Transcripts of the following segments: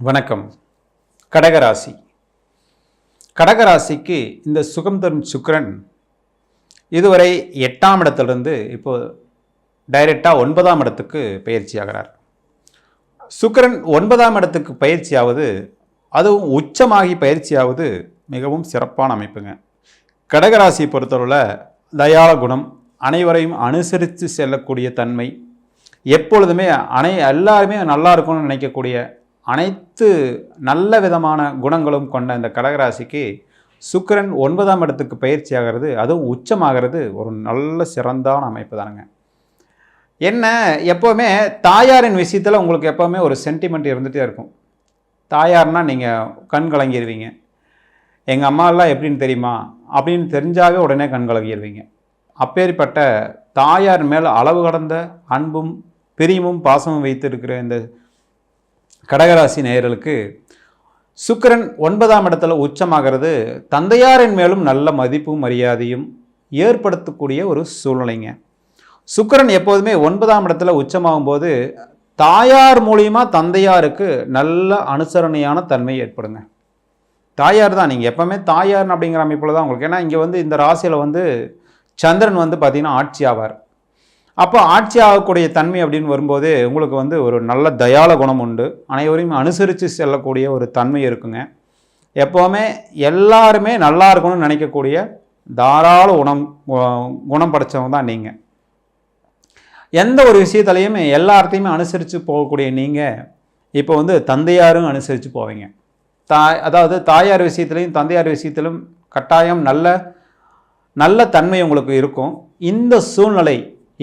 வணக்கம். கடகராசி. கடகராசிக்கு இந்த சுகம் தரும் சுக்கிரன் இதுவரை எட்டாம் இடத்திலிருந்து இப்போ டைரெக்டாக ஒன்பதாம் இடத்துக்கு பயிற்சி ஆகிறார் சுக்கரன் ஒன்பதாம் இடத்துக்கு பயிற்சியாவது அதுவும் உச்சமாகி பயிற்சியாவது மிகவும் சிறப்பான அமைப்புங்க. கடகராசியை பொறுத்தளவில் தயாள குணம் அனைவரையும் அனுசரித்து செல்லக்கூடிய தன்மை எப்பொழுதுமே அனை எல்லாருமே நல்லா இருக்கணும்னு நினைக்கக்கூடிய அனைத்து நல்ல விதமான குணங்களும் கொண்ட இந்த கடகராசிக்கு சுக்கரன் ஒன்பதாம் இடத்துக்கு பயிற்சி ஆகிறது. அதுவும் உச்சமாகிறது. ஒரு நல்ல சிறந்தான அமைப்பு தானுங்க. என்ன? எப்போவுமே தாயாரின் விஷயத்தில் உங்களுக்கு எப்போவுமே ஒரு சென்டிமெண்ட் இருந்துகிட்டே இருக்கும். தாயார்னால் நீங்கள் கண் கலங்கிடுவீங்க எங்கள் அம்மாலாம் எப்படின்னு தெரியுமா? அப்படின்னு தெரிஞ்சாவே உடனே கண் கலங்கிடுவீங்க அப்பேற்பட்ட தாயார் மேல் அளவு கடந்த அன்பும் பிரியமும் பாசமும் வைத்திருக்கிற இந்த கடகராசி நேயர்களுக்கு சுக்கிரன் ஒன்பதாம் இடத்துல உச்சமாகிறது. தந்தையாரின் மேலும் நல்ல மதிப்பும் மரியாதையும் ஏற்படுத்தக்கூடிய ஒரு சூழ்நிலைங்க. சுக்கிரன் எப்போதுமே ஒன்பதாம் இடத்துல உச்சமாகும் போது தாயார் மூலியமாக தந்தையாருக்கு நல்ல அனுசரணையான தன்மை ஏற்படுங்க. தாயார் தான். நீங்கள் எப்போவுமே தாயார் அப்படிங்கிற அமைப்பில் தான் உங்களுக்கு. ஏன்னா இங்கே வந்து இந்த ராசியில் வந்து சந்திரன் வந்து பார்த்தீங்கன்னா ஆட்சி ஆவார். அப்போ ஆட்சி ஆகக்கூடிய தன்மை அப்படின்னு வரும்போது உங்களுக்கு வந்து ஒரு நல்ல தயால குணம் உண்டு. அனைவரையும் அனுசரித்து செல்லக்கூடிய ஒரு தன்மை இருக்குங்க. எப்போவுமே எல்லாருமே நல்லா இருக்கணும்னு நினைக்கக்கூடிய தாராள குணம் குணம் படைச்சவங்க தான் நீங்கள் எந்த ஒரு விஷயத்துலையுமே எல்லாத்தையுமே அனுசரித்து போகக்கூடிய நீங்கள் இப்போ வந்து தந்தையாரும் அனுசரித்து போவீங்க. தாய் அதாவது தாயார் விஷயத்துலையும் தந்தையார் விஷயத்திலும் கட்டாயம் நல்ல நல்ல தன்மை உங்களுக்கு இருக்கும். இந்த சூழ்நிலை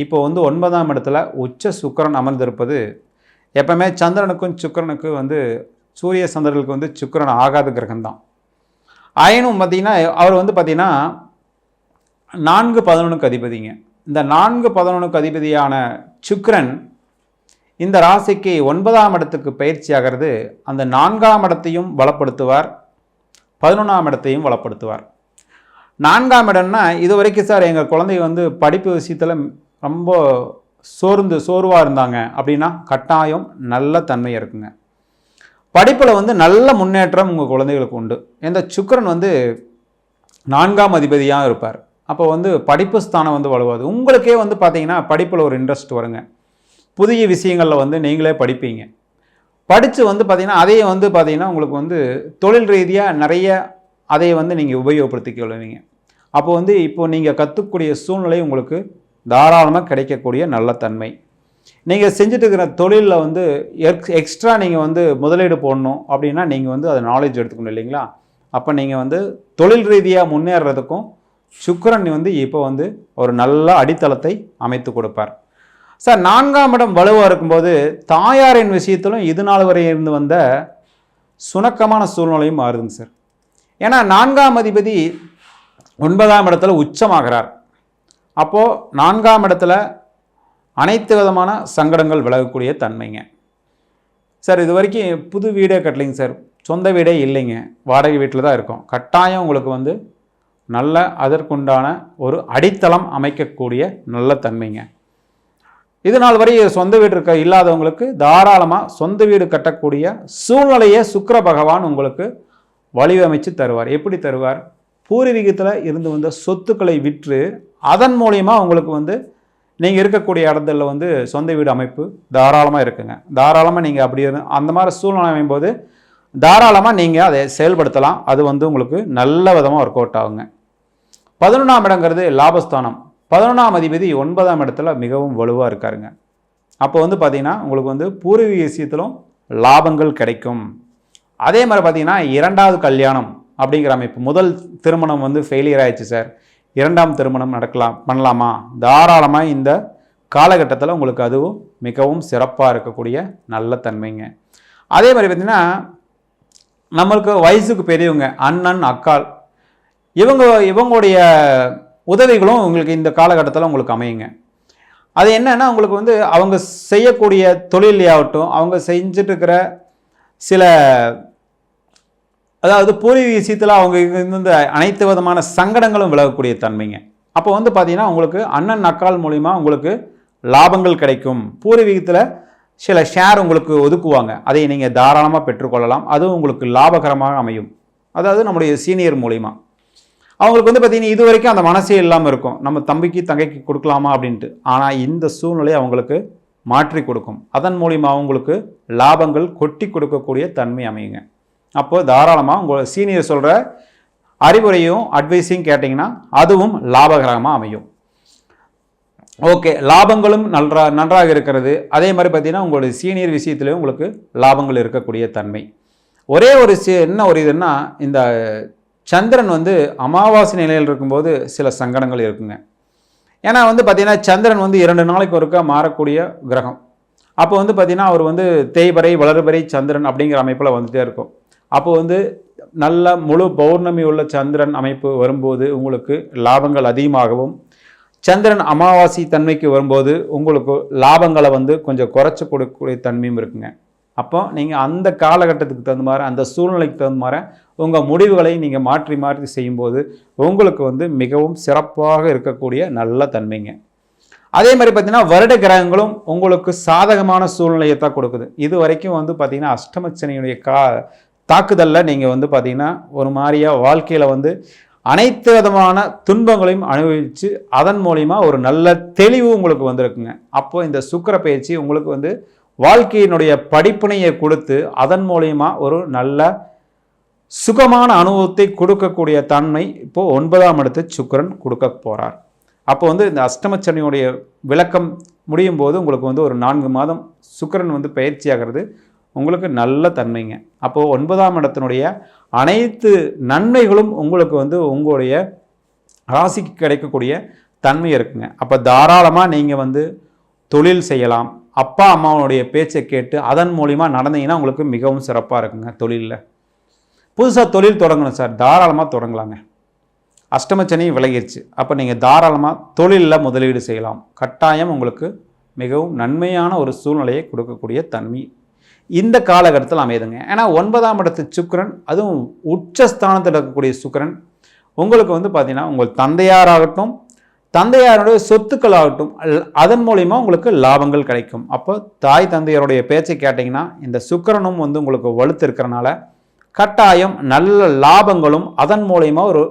இப்போ வந்து ஒன்பதாம் இடத்துல உச்ச சுக்கிரன் அமர்ந்திருப்பது எப்பவுமே சந்திரனுக்கும் சுக்கிரனுக்கும் வந்து சூரிய சந்திரனுக்கு வந்து சுக்கிரன் ஆகாத கிரகம்தான். ஆயினும் பார்த்தீங்கன்னா அவர் வந்து பார்த்தீங்கன்னா நான்கு பதினொன்றுக்கு அதிபதிங்க. இந்த நான்கு பதினொன்றுக்கு அதிபதியான சுக்கிரன் இந்த ராசிக்கு ஒன்பதாம் இடத்துக்கு பயிற்சி ஆகிறது. அந்த நான்காம் இடத்தையும் வளப்படுத்துவார் பதினொன்றாம் இடத்தையும் வளப்படுத்துவார். நான்காம் இடம்னா இது வரைக்கும் சார் எங்கள் குழந்தை வந்து படிப்பு விஷயத்தில் ரொம்ப சோர்ந்து சோர்வாக இருந்தாங்க அப்படின்னா கட்டாயம் நல்ல தன்மையாக இருக்குங்க. படிப்பில் வந்து நல்ல முன்னேற்றம் உங்கள் குழந்தைகளுக்கு உண்டு. இந்த சுக்கரன் வந்து நான்காம் அதிபதியாக இருப்பார். அப்போ வந்து படிப்பு ஸ்தானம் வந்து வலுவாது. உங்களுக்கே வந்து பார்த்தீங்கன்னா படிப்பில் ஒரு இன்ட்ரெஸ்ட் வருங்க. புதிய விஷயங்களில் வந்து நீங்களே படிப்பீங்க. படித்து வந்து பார்த்தீங்கன்னா அதையே வந்து பார்த்தீங்கன்னா உங்களுக்கு வந்து தொழில் ரீதியாக நிறைய அதை வந்து நீங்கள் உபயோகப்படுத்திக் கொள்வீங்க அப்போ வந்து இப்போது நீங்கள் கற்றுக்கூடிய சூழ்நிலை உங்களுக்கு தாராளமாக கிடைக்கக்கூடிய நல்ல தன்மை. நீங்கள் செஞ்சுட்டு இருக்கிற தொழிலில் வந்து எக்ஸ் எக்ஸ்ட்ரா நீங்கள் வந்து முதலீடு போடணும் அப்படின்னா நீங்கள் வந்து அதை நாலேஜ் எடுத்துக்கணும் இல்லைங்களா? அப்போ நீங்கள் வந்து தொழில் ரீதியாக முன்னேறதுக்கும் சுக்கரன் வந்து இப்போ வந்து ஒரு நல்ல அடித்தளத்தை அமைத்து கொடுப்பார். சார் நான்காம் இடம் வலுவாக இருக்கும்போது தாயாரின் விஷயத்திலும் இது நாள் வரை இருந்து வந்த சுணக்கமான சூழ்நிலையும் மாறுதுங்க சார். ஏன்னா நான்காம் அதிபதி ஒன்பதாம் இடத்துல உச்சமாகிறார். அப்போது நான்காம் இடத்துல அனைத்து விதமான சங்கடங்கள் விலகக்கூடிய தன்மைங்க. சார் இது வரைக்கும் புது வீடே கட்டலைங்க சார். சொந்த வீடே இல்லைங்க. வாடகை வீட்டில் தான் இருக்கோம். கட்டாயம் உங்களுக்கு வந்து நல்ல அதற்குண்டான ஒரு அடித்தளம் அமைக்கக்கூடிய நல்ல தன்மைங்க. இது நாள் வரை சொந்த வீடு இருக்க இல்லாதவங்களுக்கு தாராளமாக சொந்த வீடு கட்டக்கூடிய சூழ்நிலையை சுக்கர பகவான் உங்களுக்கு வழிவமைச்சு தருவார். எப்படி தருவார்? பூர்வீகத்தில் இருந்து வந்த சொத்துக்களை விற்று அதன் மூலயமா உங்களுக்கு வந்து நீங்கள் இருக்கக்கூடிய இடத்துல வந்து சொந்த வீடு அமைப்பு தாராளமாக இருக்குங்க. தாராளமாக நீங்கள் அப்படி அந்த மாதிரி சூழ்நிலை அமையும்போது தாராளமாக நீங்கள் அதை செயல்படுத்தலாம். அது வந்து உங்களுக்கு நல்ல விதமாக ஒர்க் அவுட் ஆகுங்க. பதினொன்றாம் இடங்கிறது லாபஸ்தானம். பதினொன்றாம் அதிபதி ஒன்பதாம் இடத்துல மிகவும் வலுவாக இருக்காருங்க. அப்போ வந்து பார்த்திங்கன்னா உங்களுக்கு வந்து பூர்வீக விஷயத்திலும் லாபங்கள் கிடைக்கும். அதே மாதிரி பார்த்தீங்கன்னா இரண்டாவது கல்யாணம் அப்படிங்கிற அமைப்பு. முதல் திருமணம் வந்து ஃபெயிலியர் ஆயிடுச்சு சார். இரண்டாம் திருமணம் நடக்கலாம் பண்ணலாமா? தாராளமாக இந்த காலகட்டத்தில் உங்களுக்கு அதுவும் மிகவும் சிறப்பாக இருக்கக்கூடிய நல்ல தன்மைங்க. அதே மாதிரி பார்த்திங்கன்னா நம்மளுக்கு வயசுக்கு பெரியவங்க அண்ணன் அக்காள் இவங்க இவங்களுடைய உதவிகளும் உங்களுக்கு இந்த காலகட்டத்தில் உங்களுக்கு அமையுங்க. அது என்னன்னா உங்களுக்கு வந்து அவங்க செய்யக்கூடிய தொழிலையாகட்டும் அவங்க செஞ்சிட்ருக்கிற சில அதாவது பூர்வீக விஷயத்தில் அவங்க இந்த அனைத்து விதமான சங்கடங்களும் விலகக்கூடிய தன்மைங்க. அப்போ வந்து பார்த்தீங்கன்னா உங்களுக்கு அண்ணன் அக்கால் மூலிமா உங்களுக்கு லாபங்கள் கிடைக்கும். பூர்வீகத்தில் சில ஷேர் உங்களுக்கு ஒதுக்குவாங்க. அதை நீங்கள் தாராளமாக பெற்றுக்கொள்ளலாம். அதுவும் உங்களுக்கு லாபகரமாக அமையும். அதாவது நம்முடைய சீனியர் மூலிமா அவங்களுக்கு வந்து பார்த்தீங்கன்னா இது வரைக்கும் அந்த மனசே இல்லாமல் இருக்கும். நம்ம தம்பிக்கு தங்கைக்கு கொடுக்கலாமா அப்படின்ட்டு. ஆனால் இந்த சூழ்நிலை அவங்களுக்கு மாற்றி கொடுக்கும். அதன் மூலிமா அவங்களுக்கு லாபங்கள் கொட்டி கொடுக்கக்கூடிய தன்மை அமையுங்க. அப்போது தாராளமாக உங்கள் சீனியர் சொல்கிற அறிவுரையும் அட்வைஸையும் கேட்டிங்கன்னா அதுவும் லாபகரமாக அமையும். ஓகே லாபங்களும் நன்றா நன்றாக இருக்கிறது. அதே மாதிரி பார்த்தீங்கன்னா உங்களுடைய சீனியர் விஷயத்துலேயும் உங்களுக்கு லாபங்கள் இருக்கக்கூடிய தன்மை. ஒரே ஒரு சி என்ன ஒரு இதுன்னா இந்த சந்திரன் வந்து அமாவாசை நிலையில் இருக்கும்போது சில சங்கடங்கள் இருக்குங்க. ஏன்னா வந்து பார்த்திங்கன்னா சந்திரன் வந்து இரண்டு நாளைக்கு ஒருக்கா மாறக்கூடிய கிரகம். அப்போ வந்து பார்த்திங்கன்னா அவர் வந்து தேய்பறை வளர்பறை சந்திரன் அப்படிங்கிற அமைப்பில் வந்துட்டே இருக்கும். அப்போ வந்து நல்ல முழு பௌர்ணமி உள்ள சந்திரன் அமைப்பு வரும்போது உங்களுக்கு லாபங்கள் அதிகமாகவும் சந்திரன் அமாவாசை தன்மைக்கு வரும்போது உங்களுக்கு லாபங்களை வந்து கொஞ்சம் குறைச்சி கொடுக்கக்கூடிய தன்மையும் இருக்குங்க. அப்போ நீங்கள் அந்த காலகட்டத்துக்கு தகுந்த மாதிரி அந்த சூழ்நிலைக்கு தகுந்த மாதிரி உங்கள் முடிவுகளை நீங்கள் மாற்றி மாற்றி செய்யும்போது உங்களுக்கு வந்து மிகவும் சிறப்பாக இருக்கக்கூடிய நல்ல தன்மைங்க. அதே மாதிரி பார்த்திங்கன்னா வருட கிரகங்களும் உங்களுக்கு சாதகமான சூழ்நிலையை தான் கொடுக்குது. இது வரைக்கும் வந்து பார்த்திங்கன்னா அஷ்டமச்சனையுடைய கா தாக்குதலில் நீங்கள் வந்து பார்த்தீங்கன்னா ஒரு மாதிரியாக வாழ்க்கையில் வந்து அனைத்து விதமான துன்பங்களையும் அனுபவித்து அதன் மூலிமா ஒரு நல்ல தெளிவு உங்களுக்கு வந்திருக்குங்க. அப்போ இந்த சுக்கர பயிற்சி உங்களுக்கு வந்து வாழ்க்கையினுடைய படிப்பினையை கொடுத்து அதன் மூலிமா ஒரு நல்ல சுகமான அனுபவத்தை கொடுக்கக்கூடிய தன்மை இப்போது ஒன்பதாம் இடத்து சுக்கரன் கொடுக்க போகிறார் அப்போ வந்து இந்த அஷ்டமச்சனியுடைய விளக்கம் முடியும் போது உங்களுக்கு வந்து ஒரு நான்கு மாதம் சுக்கரன் வந்து பயிற்சி ஆகிறது. உங்களுக்கு நல்ல தன்மைங்க. அப்போது ஒன்பதாம் இடத்தினுடைய அனைத்து நன்மைகளும் உங்களுக்கு வந்து உங்களுடைய ராசிக்கு கிடைக்கக்கூடிய தன்மை இருக்குங்க. அப்போ தாராளமாக நீங்கள் வந்து தொழில் செய்யலாம். அப்பா அம்மாவுடைய பேச்சை கேட்டு அதன் மூலிமா நடந்தீங்கன்னா உங்களுக்கு மிகவும் சிறப்பாக இருக்குங்க தொழிலில். புதுசாக தொழில் தொடங்கணும் சார். தாராளமாக தொடங்கலாங்க. அஷ்டமச்சனையும் விலகிருச்சு. அப்போ நீங்கள் தாராளமாக தொழிலில் முதலீடு செய்யலாம். கட்டாயம் உங்களுக்கு மிகவும் நன்மையான ஒரு சூழ்நிலையை கொடுக்கக்கூடிய தன்மை இந்த காலகட்டத்தில் அமையுதுங்க. ஏன்னா ஒன்பதாம் இடத்து சுக்கரன் அதுவும் உச்சஸ்தானத்தில் இருக்கக்கூடிய சுக்கரன் உங்களுக்கு வந்து பார்த்தீங்கன்னா உங்கள் தந்தையாராகட்டும் தந்தையாருடைய சொத்துக்கள் ஆகட்டும் அதன் மூலிமா உங்களுக்கு லாபங்கள் கிடைக்கும். அப்போ தாய் தந்தையருடைய பேச்சை கேட்டிங்கன்னா இந்த சுக்கரனும் வந்து உங்களுக்கு வலுத்து இருக்கிறனால கட்டாயம் நல்ல லாபங்களும் அதன் மூலயமா ஒரு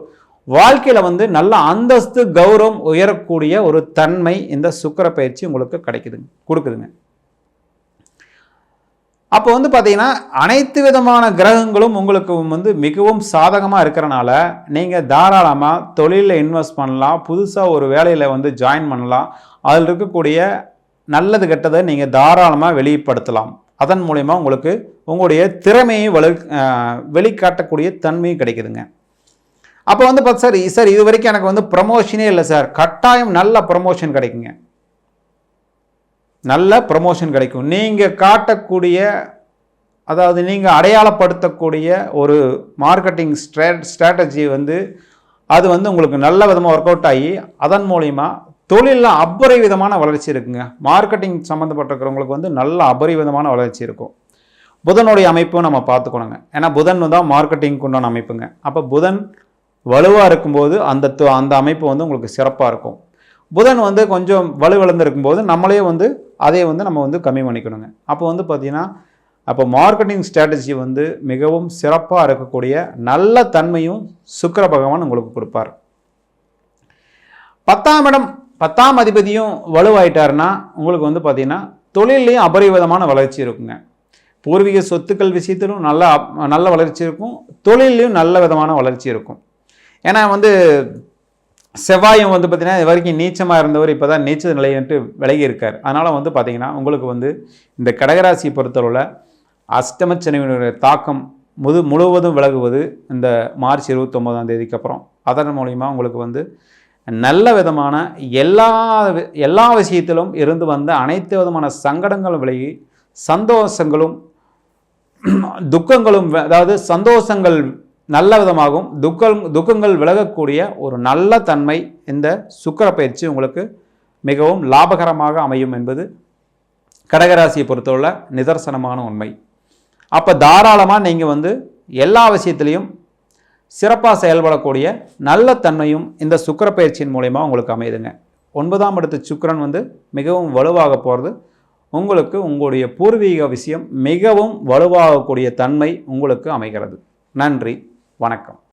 வாழ்க்கையில் வந்து நல்ல அந்தஸ்து கௌரவம் உயரக்கூடிய ஒரு தன்மை இந்த சுக்கர பயிற்சி உங்களுக்கு கிடைக்குதுங்க கொடுக்குதுங்க. அப்போ வந்து பார்த்தீங்கன்னா அனைத்து விதமான கிரகங்களும் உங்களுக்கு வந்து மிகவும் சாதகமாக இருக்கிறனால நீங்கள் தாராளமாக தொழிலில் இன்வெஸ்ட் பண்ணலாம். புதுசாக ஒரு வேலையில் வந்து ஜாயின் பண்ணலாம். அதில் இருக்கக்கூடிய நல்லது கெட்டதை நீங்கள் தாராளமாக வெளிப்படுத்தலாம். அதன் மூலயமா உங்களுக்கு உங்களுடைய திறமையை வலு வெளிக்காட்டக்கூடிய தன்மையும் கிடைக்குதுங்க. அப்போ வந்து பார்த்து சார் சார் இது வரைக்கும் எனக்கு வந்து ப்ரமோஷனே இல்லை சார். கட்டாயம் நல்ல ப்ரமோஷன் கிடைக்குங்க. நல்ல ப்ரமோஷன் கிடைக்கும். நீங்கள் காட்டக்கூடிய அதாவது நீங்கள் அடையாளப்படுத்தக்கூடிய ஒரு மார்க்கெட்டிங் ஸ்ட்ரே ஸ்ட்ராட்டஜி வந்து அது வந்து உங்களுக்கு நல்ல விதமாக ஒர்க் அவுட் ஆகி அதன் மூலிமா தொழிலில் அபரிவிதமான வளர்ச்சி இருக்குங்க. மார்க்கெட்டிங் சம்மந்தப்பட்டிருக்கிறவங்களுக்கு வந்து நல்ல அபரிவிதமான வளர்ச்சி இருக்கும். புதனுடைய அமைப்பும் நம்ம பார்த்துக்கணுங்க. ஏன்னா புதன் தான் மார்க்கெட்டிங்க்கு உண்டான அமைப்புங்க. அப்போ புதன் வலுவாக இருக்கும்போது அந்த அந்த அமைப்பு வந்து உங்களுக்கு சிறப்பாக இருக்கும். புதன் வந்து கொஞ்சம் வலுவிழந்திருக்கும் போது நம்மளே வந்து அதை வந்து நம்ம வந்து கம்மி பண்ணிக்கணுங்க. அப்போ வந்து பார்த்திங்கன்னா அப்போ மார்க்கெட்டிங் ஸ்ட்ராட்டஜி வந்து மிகவும் சிறப்பாக இருக்கக்கூடிய நல்ல தன்மையும் சுக்கர பகவான் உங்களுக்கு கொடுப்பார். பத்தாம் இடம் பத்தாம் அதிபதியும் வலுவாயிட்டாருன்னா உங்களுக்கு வந்து பார்த்திங்கன்னா தொழிலையும் அபரிவிதமான வளர்ச்சி இருக்குங்க. பூர்வீக சொத்துக்கள் விஷயத்திலும் நல்ல நல்ல வளர்ச்சி இருக்கும். தொழிலையும் நல்ல விதமான வளர்ச்சி இருக்கும். ஏன்னா வந்து செவ்வாயம் வந்து பார்த்திங்கன்னா இது வரைக்கும் நீச்சமாக இருந்தவர் இப்போ தான் நீச்ச நிலையிட்டு விலகி இருக்கார். அதனால் வந்து பார்த்திங்கன்னா உங்களுக்கு வந்து இந்த கடகராசியை பொறுத்தளவில் அஷ்டமச்சனியினுடைய தாக்கம் முது முழுவதும் விலகுவது இந்த மார்ச் இருபத்தொம்போதாம் தேதிக்கு அப்புறம். அதன் மூலிமா உங்களுக்கு வந்து நல்ல விதமான எல்லா எல்லா விஷயத்திலும் இருந்து வந்த அனைத்து விதமான சங்கடங்களும் விலகி சந்தோஷங்களும் துக்கங்களும் அதாவது சந்தோஷங்கள் நல்ல விதமாகவும் துக்கம் துக்கங்கள் விலகக்கூடிய ஒரு நல்ல தன்மை இந்த சுக்கர பயிற்சி உங்களுக்கு மிகவும் லாபகரமாக அமையும் என்பது கடகராசியை பொறுத்தவரை நிதர்சனமான உண்மை. அப்போ தாராளமாக நீங்கள் வந்து எல்லா விஷயத்துலேயும் சிறப்பாக செயல்படக்கூடிய நல்ல தன்மையும் இந்த சுக்கர பயிற்சியின் மூலயமா உங்களுக்கு அமையுதுங்க. ஒன்பதாம் இடத்து சுக்கரன் வந்து மிகவும் வலுவாக போகிறது உங்களுக்கு உங்களுடைய பூர்வீக விஷயம் மிகவும் வலுவாகக்கூடிய தன்மை உங்களுக்கு அமைகிறது. நன்றி. வணக்கம்.